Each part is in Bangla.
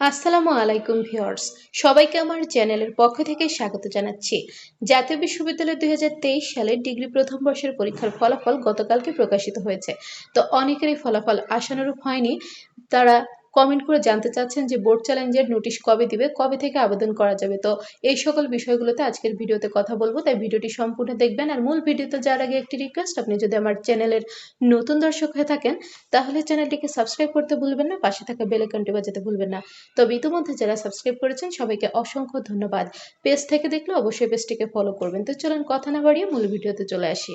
আসসালামু আলাইকুম ভিউয়ার্স, সবাইকে আমার চ্যানেলের পক্ষ থেকে স্বাগত জানাচ্ছি। জাতীয় বিশ্ববিদ্যালয় দুই হাজার তেইশ সালের ডিগ্রি প্রথম বর্ষের পরীক্ষার ফলাফল গতকালকে প্রকাশিত হয়েছে। তো অনেকেরই ফলাফল আশানুরূপ হয়নি, তারা কমেন্ট করে জানতে চাচ্ছেন যে বোর্ড চ্যালেঞ্জের নোটিশ কবে দিবে, কবে থেকে আবেদন করা যাবে? তো এই সকল বিষয়গুলোতে আজকের ভিডিওতে কথা বলব, তাই ভিডিওটি সম্পূর্ণ দেখবেন। আর মূল ভিডিওতে যাওয়ার আগে একটি রিকোয়েস্ট আপনি যদি আমার চ্যানেলের নতুন দর্শক হয়ে থাকেন, তাহলে চ্যানেলটিকে সাবস্ক্রাইব করতে ভুলবেন না, পাশে থাকা বেল আইকনটি বাজাতে ভুলবেন না। তবে ইতিমধ্যে যারা সাবস্ক্রাইব করেছেন, সবাইকে অসংখ্য ধন্যবাদ। পেজ থেকে দেখলে অবশ্যই পেজটিকে ফলো করবেন। তো চলুন কথা না বাড়িয়ে মূল ভিডিওতে চলে আসি।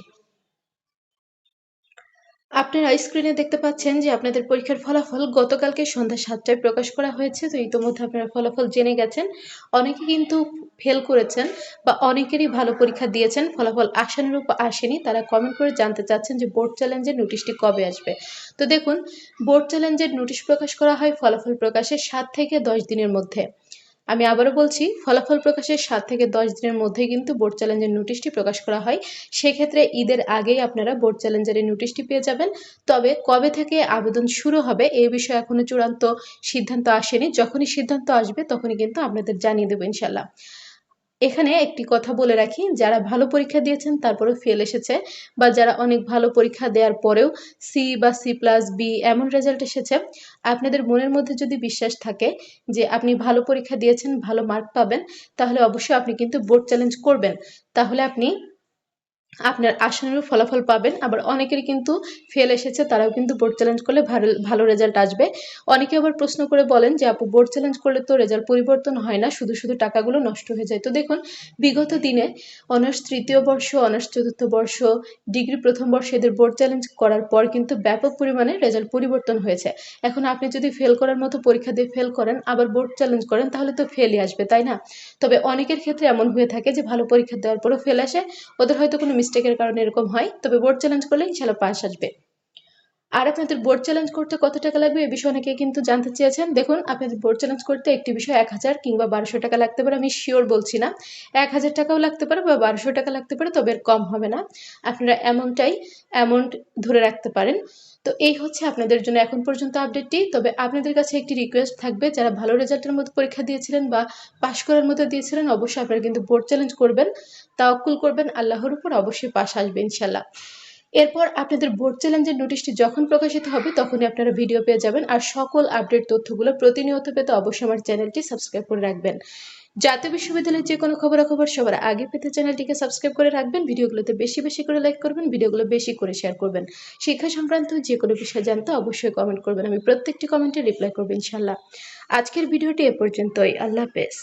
আপনারা স্ক্রিনে দেখতে পাচ্ছেন যে আপনাদের পরীক্ষার ফলাফল গতকালকে সন্ধ্যা সাতটায় প্রকাশ করা হয়েছে। তো ইতিমধ্যে আপনারা ফলাফল জেনে গেছেন। অনেকে কিন্তু ফেল করেছেন বা অনেকেরই ভালো পরীক্ষা দিয়েছেন। ফলাফল আশানুরূপ আসেনি। তারা কমেন্ট করে জানতে চাচ্ছেন যে বোর্ড চ্যালেঞ্জের নোটিশটি কবে আসবে। তো দেখুন বোর্ড চ্যালেঞ্জের নোটিশ প্রকাশ করা হয় ফলাফল প্রকাশের সাত থেকে দশ দিনের মধ্যে। আমি আবারও বলছি, ফলাফল প্রকাশের সাত থেকে দশ দিনের মধ্যে কিন্তু বোর্ড চ্যালেঞ্জের নোটিশটি প্রকাশ করা হয়। সেক্ষেত্রে ঈদের আগেই আপনারা বোর্ড চ্যালেঞ্জের এই নোটিশটি পেয়ে যাবেন। তবে কবে থেকে আবেদন শুরু হবে এ বিষয়ে এখনও চূড়ান্ত সিদ্ধান্ত আসেনি। যখনই সিদ্ধান্ত আসবে তখনই কিন্তু আপনাদের জানিয়ে দেবো ইনশাল্লাহ এখানে একটি কথা বলে রাখি, যারা ভালো পরীক্ষা দিয়েছেন তারপরেও ফেল এসেছে বা যারা অনেক ভালো পরীক্ষা দেওয়ার পরেও সি বা সি প্লাস বি এমন রেজাল্ট এসেছে, আপনাদের মনের মধ্যে যদি বিশ্বাস থাকে যে আপনি ভালো পরীক্ষা দিয়েছেন, ভালো মার্ক পাবেন, তাহলে অবশ্যই আপনি কিন্তু বোর্ড চ্যালেঞ্জ করবেন। তাহলে আপনি আপনার আসনেরও ফলাফল পাবেন। আবার অনেকেরই কিন্তু ফেল এসেছে, তারাও কিন্তু বোর্ড চ্যালেঞ্জ করলে ভালো ভালো রেজাল্ট আসবে। অনেকে আবার প্রশ্ন করে বলেন যে, আপু বোর্ড চ্যালেঞ্জ করলে তো রেজাল্ট পরিবর্তন হয় না, শুধু শুধু টাকাগুলো নষ্ট হয়ে যায়। তো দেখুন, বিগত দিনে অনার্স তৃতীয় বর্ষ অনার্স চতুর্থ বর্ষ ডিগ্রি প্রথম বর্ষ এদের বোর্ড চ্যালেঞ্জ করার পর কিন্তু ব্যাপক পরিমাণে রেজাল্ট পরিবর্তন হয়েছে। এখন আপনি যদি ফেল করার মতো পরীক্ষা দিয়ে ফেল করেন, আবার বোর্ড চ্যালেঞ্জ করেন, তাহলে তো ফেলই আসবে, তাই না? তবে অনেকের ক্ষেত্রে এমন হয়ে থাকে যে, ভালো পরীক্ষা দেওয়ার পরও ফেল আসে। ওদের হয়তো কোনো মিস্টেকের কারণে এরকম হয় তবে বোর্ড চ্যালেঞ্জ করলে ইনশাল্লাহ পাস আসবে। আর আপনাদের বোর্ড চ্যালেঞ্জ করতে কত টাকা লাগবে এ বিষয়ে অনেকে কিন্তু জানতে চেয়েছেন। দেখুন আপনাদের বোর্ড চ্যালেঞ্জ করতে একটি বিষয় এক হাজার কিংবা বারোশো টাকা লাগতে পারে, আমি শিওর বলছি না। এক হাজার টাকাও লাগতে পারে বা বারোশো টাকা লাগতে পারে, তবে কম হবে না। আপনারা এমনটাই অ্যামাউন্ট ধরে রাখতে পারেন। তো এই হচ্ছে আপনাদের জন্য এখন পর্যন্ত আপডেটটি তবে আপনাদের কাছে একটি রিকোয়েস্ট থাকবে, যারা ভালো রেজাল্টের মতো পরীক্ষা দিয়েছিলেন বা পাশ করার মতো দিয়েছিলেন, অবশ্যই আপনারা কিন্তু বোর্ড চ্যালেঞ্জ করবেন তাওকুল করবেন, আল্লাহর উপর অবশ্যই পাশ আসবে ইনশাল্লাহ এরপর আপনাদের বোর্ড চ্যালেঞ্জের নোটিশটি যখন প্রকাশিত হবে, তখনই আপনারা ভিডিও পেয়ে যাবেন। আর সকল আপডেট তথ্যগুলো প্রতিনিয়ত পেতে অবশ্যই আমার চ্যানেলটি সাবস্ক্রাইব করে রাখবেন। জাতীয় বিশ্ববিদ্যালয়ের যে কোনো খবরাখবর সবার আগে পেতে চ্যানেলটিকে সাবস্ক্রাইব করে রাখবেন। ভিডিওগুলোতে বেশি বেশি করে লাইক করবেন, ভিডিওগুলো বেশি করে শেয়ার করবেন। শিক্ষা সংক্রান্ত যে কোনো বিষয় জানতে অবশ্যই কমেন্ট করবেন। আমি প্রত্যেকটি কমেন্টে রিপ্লাই করব ইনশাল্লাহ আজকের ভিডিওটি এ পর্যন্তই। আল্লাহ হাফেজ।